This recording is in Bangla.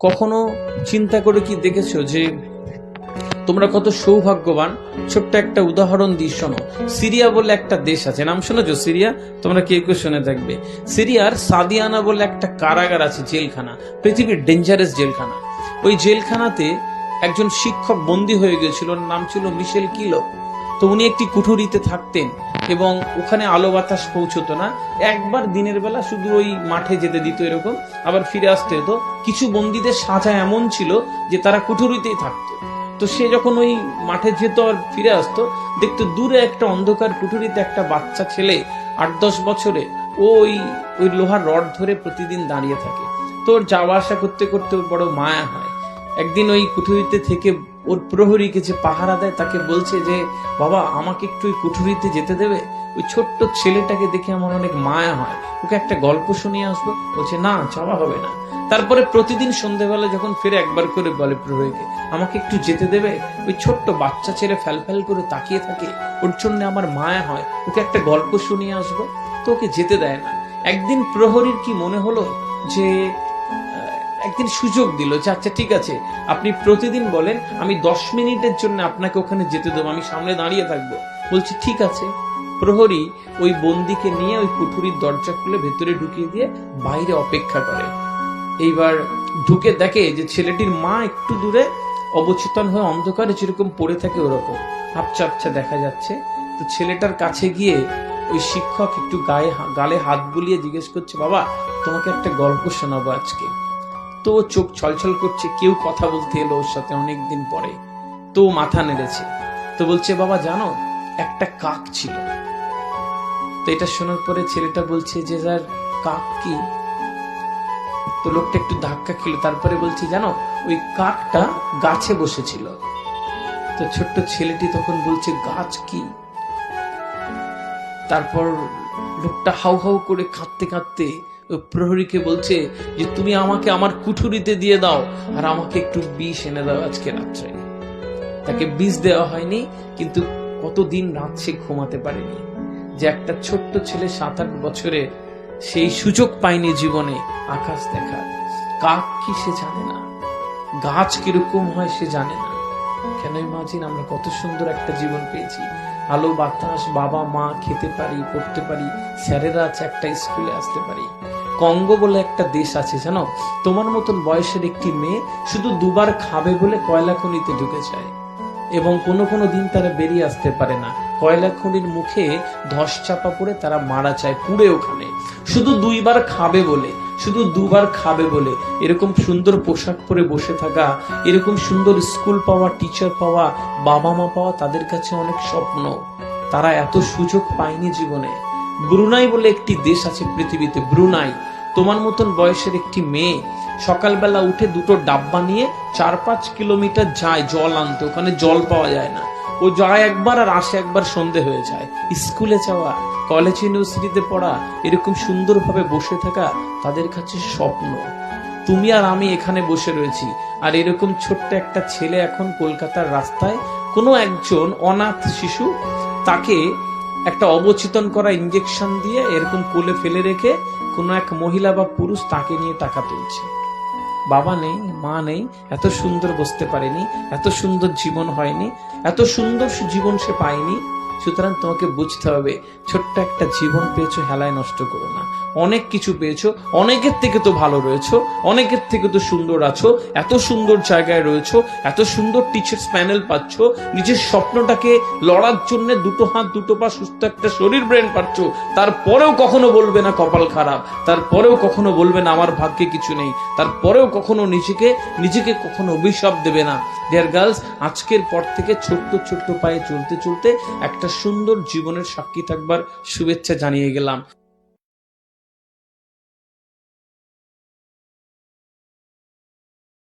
কখনো চিন্তা করে কি দেখেছ যে তোমরা কত সৌভাগ্যবান? ছোট্ট একটা উদাহরণ দিই শোনো। সিরিয়া বলে একটা দেশ আছে। নাম শুনেছো সিরিয়া? তোমরা কে কেউ শুনে থাকবে সিরিয়ার সাদিয়ানা বলে একটা কারাগার আছে, জেলখানা। পৃথিবীর ডেঞ্জারাস জেলখানা। ওই জেলখানাতে একজন শিক্ষক বন্দী হয়ে গিয়েছিল ওর নাম ছিল মিশেল কিলো তো উনি একটি কুঠুরিতে থাকতেন। এবং ওখানে আলো বাতাস পৌঁছতো না। একবার দিনের বেলা শুধু ওই মাঠে যেতে দিত এরকম, আবার ফিরে আসতে হতো। কিছু বন্দীদের সাজা এমন ছিল যে তারা কুঠুরিতেই থাকতো। তো সে যখন ওই মাঠে যেত আর ফিরে আসতো, দেখতো দূরে একটা অন্ধকার কুঠুরিতে একটা বাচ্চা ছেলে, আট দশ বছরে ওই ওই লোহার রড ধরে প্রতিদিন দাঁড়িয়ে থাকে। তো ওর যাওয়া আসা করতে করতে বড় মায়া হয়। একদিন ওই কুঠুরিতে থেকে ওর প্রহরীকে যে পাহারা দেয়, তাকে বলছে যে, বাবা, আমাকে একটু ওই কুঠুরিতে যেতে দেবে? ওই ছোট্ট ছেলেটাকে দেখে আমার অনেক মায়া হয়। ওকে একটা গল্প শুনিয়ে আসব। বলছে, না, যাওয়া হবে না। তারপরে প্রতিদিন সন্ধেবেলা যখন ফিরে একবার করে বলে প্রহরীকে, আমাকে একটু যেতে দেবে? ওই ছোট্ট বাচ্চা ছেলে ফ্যাল করে তাকিয়ে থাকে। ওর জন্য আমার মায়া হয়। ওকে একটা গল্প শুনিয়ে আসব। তো ওকে যেতে দেয় না। একদিন প্রহরীর কি মনে হলো যে একদিন সুযোগ দিল যে আচ্ছা ঠিক আছে, আপনি প্রতিদিন বলেন, আমি দশ মিনিটের জন্য আপনাকে ওখানে যেতে দেবো, আমি সামনে দাঁড়িয়ে থাকব। বলছি, ঠিক আছে। প্রহরী ওই বন্দিকে নিয়ে ওই কুঠুরির দরজা খুলে ভেতরে ঢুকিয়ে দিয়ে বাইরে অপেক্ষা করে। এইবার ঢুকে দেখে যে, ছেলেটির মা একটু দূরে অবচেতন হয়ে অন্ধকারে যেরকম পড়ে থাকে ওরকম। আপচা আপচা দেখা যাচ্ছে। তো ছেলেটার কাছে গিয়ে ওই শিক্ষক একটু গায়ে গালে হাত বুলিয়ে জিজ্ঞেস করছে, বাবা, তোমাকে একটা গল্প শোনাবো আজকে। তো চোখ ছলছল করছে, কেউ কথা বলতে এলো ওর সাথে অনেকদিন পরে। তো মাথা নেড়েছে। তো বলছে, বাবা, জানো, একটা কাক ছিল। তো এটা শোনার পরে ছেলেটা বলছে যে যার কাক কি? তো লোকটা একটু ধাক্কা খেলো, তারপরে বলছে, জানো, ওই কাকটা গাছে বসেছিল। তো ছোট্ট ছেলেটি তখন বলছে, গাছ কি? তারপর লোকটা হাউ হাউ করে কাঁদতে কাঁদতে প্রহরীকে বলছে যে, তুমি আমাকে আমার কুঠুরিতে দিয়ে দাও আর আমাকে একটু বিষ এনে দাও আজকে রাত্রে। তাকে বিষ দেওয়া হয়নি, কিন্তু কতদিন রাত সে ঘুমাতে পারেনি। যে একটা ছোট্ট ছেলে সাত আট বছরে সেই সুযোগ পায়নি জীবনে আকাশ দেখার। কাক কি সে জানে না? গাছ কীরকম হয় সে জানে না। কেন ইমাজিন আমরা কত সুন্দর একটা জীবন পেয়েছি। আলো, বাতাস, বাবা, মা খেতে পারি, পড়তে পারি, স্যারেরা আছে একটা স্কুলে আসতে পারি। কঙ্গো বলে একটা দেশ আছে, জানো? তোমার মতন বয়সের একটি মেয়ে শুধু দুবার খাবে বলে কয়লা খনিতে ঢুকে যায়। এবং কোনো কোনো দিন তারা বেরিয়ে আসতে পারে না। কয়লা খনির মুখে ধস চাপা পড়ে তারা মারা যায় পুড়ে ওখানে। শুধু দুইবার খাবে বলে, শুধু দুবার খাবে বলে। এরকম সুন্দর পোশাক পরে বসে থাকা, এরকম সুন্দর স্কুল পাওয়া টিচার পাওয়া, বাবা মা পাওয়া তাদের কাছে অনেক স্বপ্ন। তারা এত সুযোগ পায়নি জীবনে। ব্রুনাই বলে একটি দেশ আছে পৃথিবীতে, ব্রুনাই। তোমার মতন বয়সের একটি মেয়ে সকালবেলা উঠে দুটো ডাব্বা নিয়ে চার পাঁচ কিলোমিটার যায়, জল আনতে। ওখানে জল পাওয়া যায় না। ও যায় একবার আর আসে একবার সন্ধে হয়ে যায়। স্কুলে যাওয়া কলেজ ইউনিভার্সিটিতে পড়া, এরকম সুন্দরভাবে বসে থাকা তাদের কাছে স্বপ্ন। তুমি আর আমি এখানে বসে রয়েছি। আর এরকম ছোট্ট একটা ছেলে এখন কলকাতার রাস্তায় কোনো একজন অনাথ শিশু তাকে একটা অবচেতন করা ইঞ্জেকশন দিয়ে এরকম কোলে ফেলে রেখে কোনো এক মহিলা বা পুরুষ তাকে নিয়ে টাকা তুলছে। বাবা নেই, মা নেই, এত সুন্দর বসতে পারেনি, এত সুন্দর জীবন হয়নি, এত সুন্দর জীবন সে পায়নি। সুতরাং তোমাকে বুঝতে হবে, ছোট্ট একটা জীবন পেয়েছ, হেলায় নষ্ট করো না। অনেক কিছু পেয়েছ, অনেকের থেকে তো ভালো রয়েছো, অনেকের থেকে তো সুন্দর আছো, এত সুন্দর জায়গায় রয়েছো, এত সুন্দর টিচার্স প্যানেল পাচ্ছ, নিজের স্বপ্নটাকে লড়ার জন্য দুটো হাত, দুটো পা, সুস্থ একটা শরীর ব্রেন পাচ্ছ, তারপরেও কখনো বলবে না কপাল খারাপ, তারপরেও কখনো বলবে না আমার ভাগ্যে কিছু নেই, তারপরেও কখনো নিজেকে নিজেকে কখনো অভিশাপ দেবে না। ডিয়ার গার্লস আজকের পর থেকে ছোট্ট ছোট্ট পায়ে চলতে চলতে একটা সুন্দর জীবনের সাক্ষী থাকবার শুভেচ্ছা জানিয়ে গেলাম।